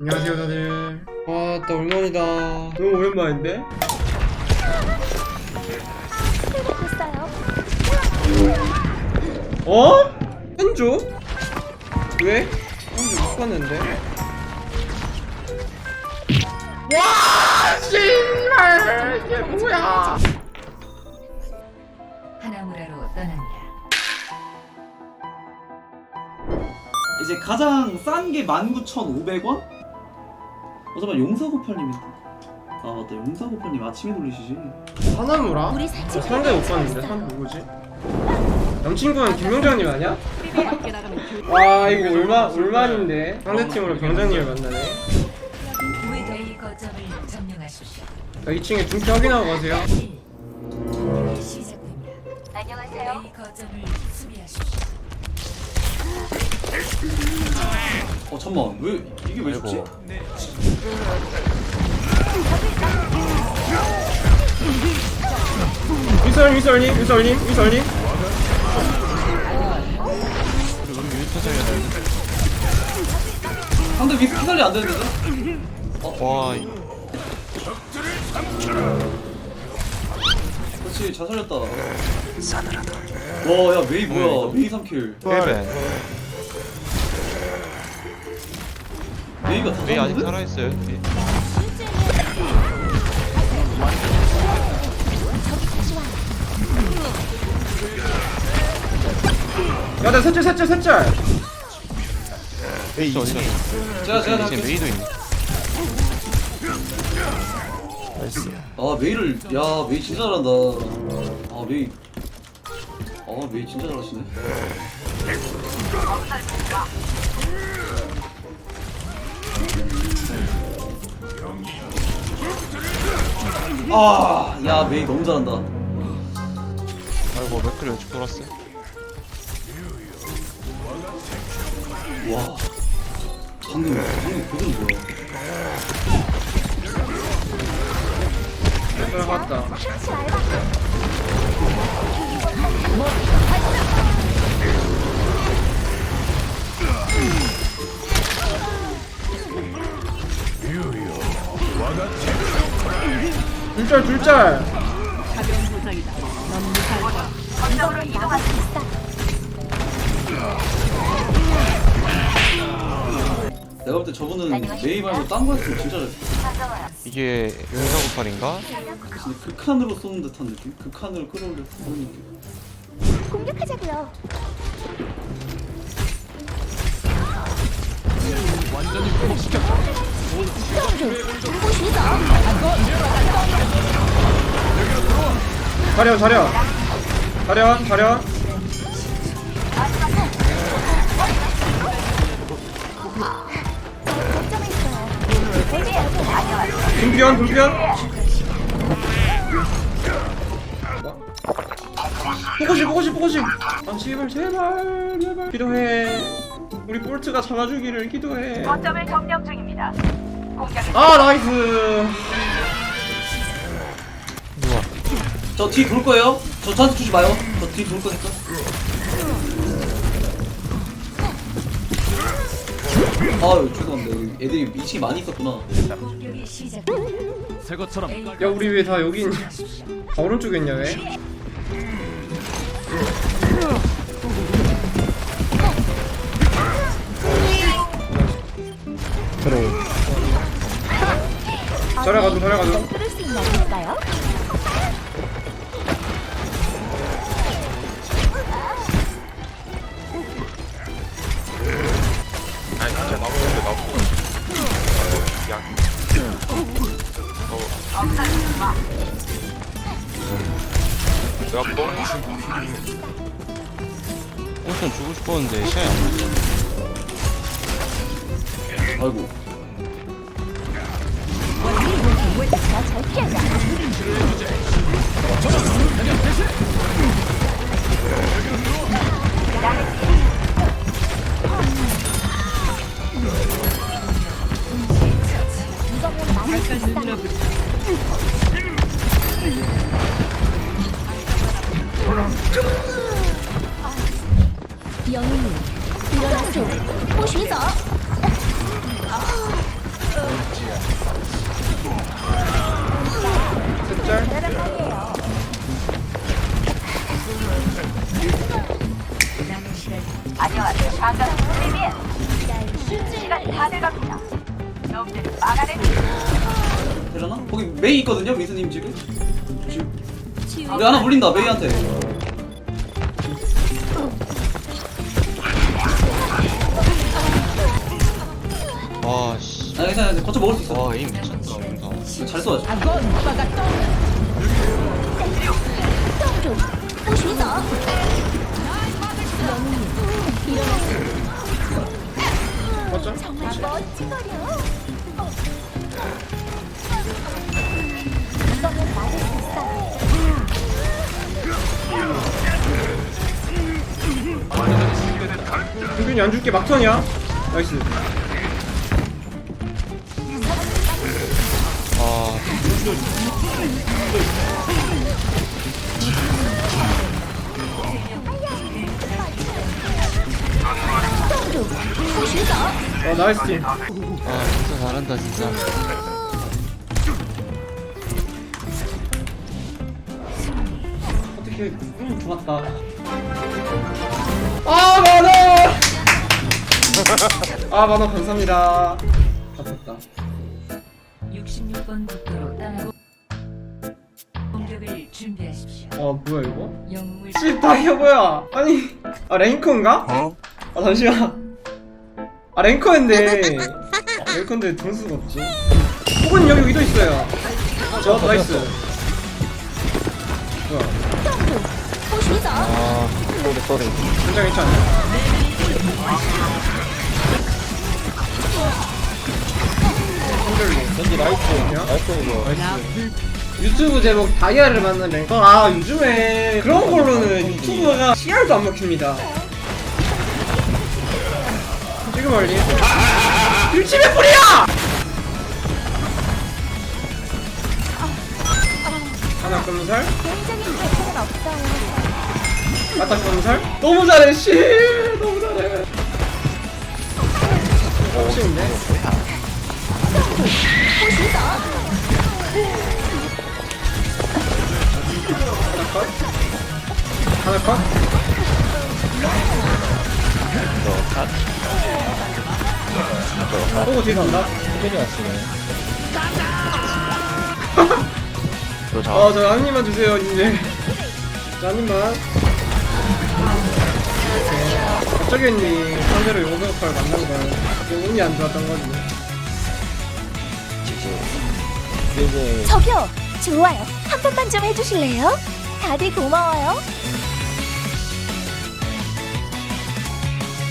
안녕하세요 다들 와나 오랜만이다 너무 오랜만인데? 어? 현주? 왜? 현주 못 봤는데? 와 씨발 이게 뭐야 하나무라로 떠납니다. 이제 가장 싼 게 19,500원? 어 잠깐 용사고팔님 아 맞다 용사고팔님 아침에 돌리시지 하나무라? 우리 어, 산책 상대 못 봤는데 상 누구지? 남친구는 김명장님 아니야? 와 이거 올마 올만인데 상대팀으로 병장님을 만나네 A 거점을 점령하십시오. 자, 2층에 중키 확인하고 가세요 시작됩니다. 안녕하세요. A 거점을 수비하십시오. 어 잠만. 왜 이게 왜 죽지? 위설님 위설님 위설님 위설님. 상대 미스 피살리 안 되는데? 와, 이- 그렇지 잘 살렸다. 와야 메이 뭐야? 메이 3킬. 1벤. 메이가 다 메이 아직? 살아있어요. 예. 야나 셋째 셋째 셋째 메이 어디 갔어? 제가 제가 지금 할게 메이도 있네. 아 메이를 야 메이 진짜 잘한다 아 메이 아 메이 진짜 잘하시네 아 야 메이 너무 잘한다. 아이고, 맥크리 왼쪽 돌았어. 와. 방금 방금 그건 뭐야? 들어갔다 둘짤 둘짤 내가 볼 때 저분은 메이 말고 딴거 했으면 진짜 잘했어 이게 용사고팔인가? 근데 극한으로 쏘는 듯한 느낌? 극한으로 끌어올려 그런 느낌 공격하자고요. 자려 자려. 자려 자려. 분변 분변 보고시 보고시 보고시 아 제발 제발 제발. 기도해 우리 볼트가 잡아주기를 기도해. 거점을 점령 중입니다. 공격을 아 나이스. 저 뒤 돌 거예요? 저 저한테 주지 마요. 저 뒤 돌 거니까. 아유 죄송합니다. 애들이 2층에 많이 있었구나. 공격이 시작됩니다. 야 우리 왜 다 여기 있냐? 다 오른쪽에 있냐 왜 자려 가자 자려 가자 들을 수 있나 볼까요? 아니 진짜 나무 근데 나무. 야 내가 뻥. 엄청 주고 싶었는데 시간이 안 나. 아 이고 자잘 피하자. 이거면 막을 수 있다. 영웅님 일어나세요. 보시죠. 안녕하세요. 반가운 프리미엔. 시간이 다 돼갑니다. 놈들 막아내. 되려나? 거기 메이 있거든요, 민수님 집에. 조심. 근데 하나 물린다, 메이한테. 와, 씨. 아, 괜찮아, 괜찮아. 거쳐 먹을 수 있어. 와, 에임 미쳤다. 잘 쏘아줘. 아, 멋지거려. 이거면 맞을 수 있어. 승균이 안 줄게 막턴이야 나이스 아 어 나이스 팀. 아, 진짜 잘한다 진짜. 어떻게 음 좋았다. 아 만원 아 만원 감사합니다. 아깝다. 66번 국도로 떠나고 공격을 준비하십시오. 어 뭐야 이거? 영웅을 씨 다 이거 뭐야? 아니 아 랭커인가? 아 잠시만 아 랭커인데. 아, 랭커인데 등수가 없지. 혹은 여기 위도 있어요. 저 아, 나이스. 뭐야 아. 쏘리 쏘리. 괜찮아 괜찮아 흔들리 왠지 나이스 나이스 이거. 유튜브 제목 다이아를 맞는 랭커? 아 요즘에 그런 걸로는 유튜브가 CR도 안 먹힙니다. 지금 얼리. 일침의 뿌리야! 하나 검살 굉장히 대책은 없어요. 아타 검살 너무 잘해 씨. 너무 잘해. 혹시인데? 하나 컷? 하나 컷? 보고 뒤에 간다 괜히 왔으네 저 어, 저한 입만 주세요, 이제. 한 입만. 갑자기 했니? 상대로 용서역할 만난 걸. 운이 안 좋았던 거지. 이제 저기요, 좋아요. 한 번만 좀 해주실래요? 다들 고마워요.